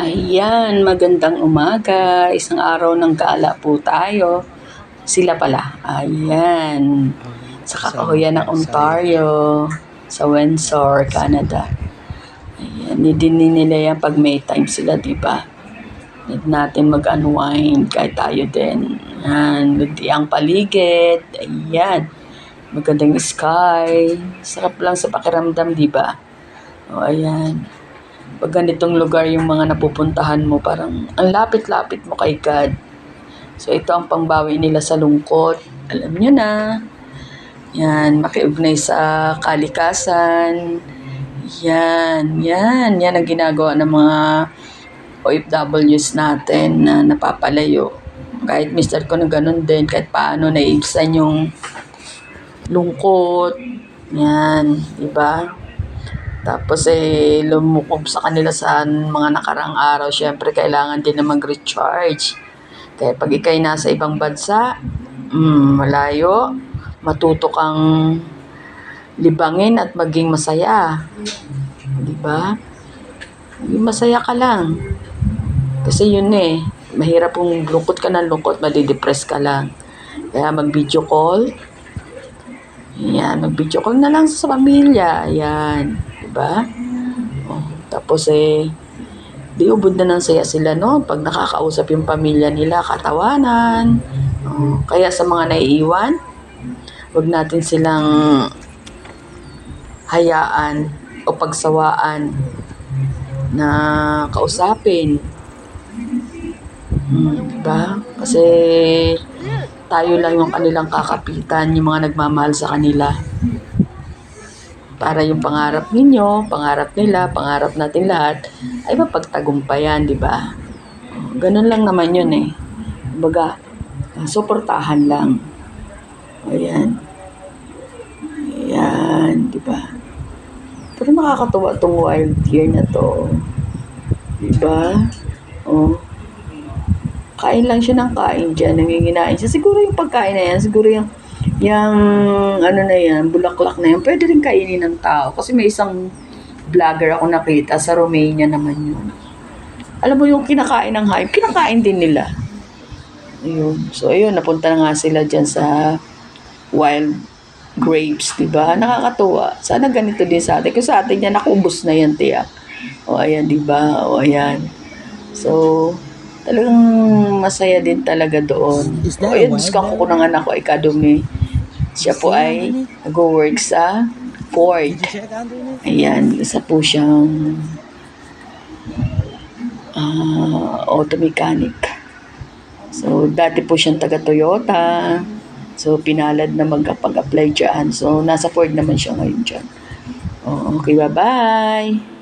Ayan, magandang umaga. Isang araw ng gala po tayo. Sila pala. Ayan. Sa kakahuyan ng Ontario. Sa Windsor, Canada. Ayan, hindi nila yan pag may time sila, di ba? Need natin mag-unwind kahit tayo din. Ayan, hindi ang paligid. Ayan. Magandang sky. Sarap lang sa pakiramdam, di ba? O, ayan pag ganitong lugar yung mga napupuntahan mo, parang ang lapit-lapit mo kay God. So, ito ang pangbawi nila sa lungkot. Alam nyo na. Yan, makiugnay sa kalikasan. Yan, yan. Yan ang ginagawa ng mga OFWs natin na napapalayo. Kahit mister ko na ganun din, kahit paano naiibsan yung lungkot. Yan, di ba? Tapos eh, lumukob sa kanila sa mga nakarang araw. Siyempre, kailangan din na mag-recharge. Kaya pag ikay nasa ibang bansa, mm, malayo, matuto kang libangin at maging masaya. Di ba? Masaya ka lang. Kasi yun eh, mahirap kung lungkot ka ng lungkot, madidepress ka lang. Kaya mag-video call. Yan, mag-video call na lang sa pamilya. Yan. Diba? Oh, tapos eh, di ubod na ng saya sila, no? Pag nakakausap yung pamilya nila, katawanan. Oh, kaya sa mga naiiwan, wag natin silang hayaan o pagsawaan na kausapin. Hmm, diba? Kasi tayo lang yung kanilang kakapitan, yung mga nagmamahal sa kanila para yung pangarap ninyo, pangarap nila, pangarap natin lahat, ay mapagtagumpayan, di ba? Ganun lang naman yun eh. Baga, suportahan lang. Ayan. Ayan, di ba? Pero nakakatuwa tong wild year na to. Di ba? Oh. Kain lang siya ng kain dyan, nanginginain siya. Siguro yung pagkain na yan, siguro yung yung ano na yan, bulaklak na yan, pwede rin kainin ng tao. Kasi may isang vlogger ako nakita sa Romania naman yun. Alam mo yung kinakain ng hayop, kinakain din nila. Ayun. So, ayun, napunta na nga sila dyan sa wild grapes, di ba? Nakakatuwa. Sana ganito din sa atin. Kasi sa atin yan, nakubos na yan, tiyak. O, ayan, di ba? O, ayan. So, talagang masaya din talaga doon. Is that O, ayun, a discount wild ko ng anak ko, Academy. Siya po ay nag-work sa Ford. Ayan, isa po siyang ah, auto mechanic. So, dati po siyang taga Toyota. So, pinalad na magkapag-apply dyan. So, nasa Ford naman siya ngayon dyan. Oh, okay, bye-bye.